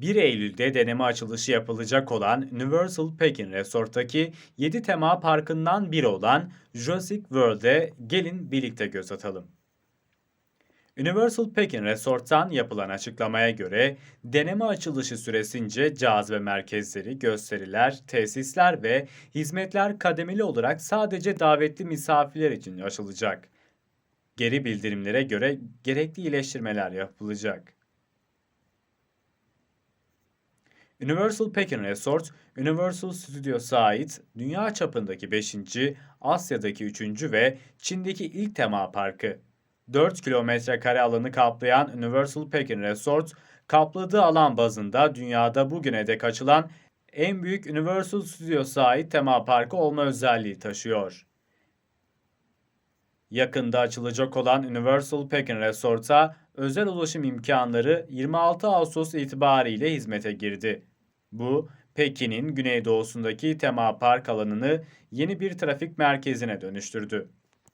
1 Eylül'de deneme açılışı yapılacak olan Universal Pekin Resort'taki 7 tema parkından biri olan Jurassic World'e gelin birlikte göz atalım. Universal Pekin Resort'tan yapılan açıklamaya göre deneme açılışı süresince cazibe merkezleri, gösteriler, tesisler ve hizmetler kademeli olarak sadece davetli misafirler için açılacak. Geri bildirimlere göre gerekli iyileştirmeler yapılacak. Universal Pekin Resort, Universal Studios'a ait dünya çapındaki 5. Asya'daki 3. ve Çin'deki ilk tema parkı. 4 kilometre kare alanı kaplayan Universal Pekin Resort, kapladığı alan bazında dünyada bugüne dek açılan en büyük Universal Studios'a ait tema parkı olma özelliği taşıyor. Yakında açılacak olan Universal Pekin Resort'a özel ulaşım imkanları 26 Ağustos itibariyle hizmete girdi. Bu, Pekin'in güneydoğusundaki tema park alanını yeni bir trafik merkezine dönüştürdü.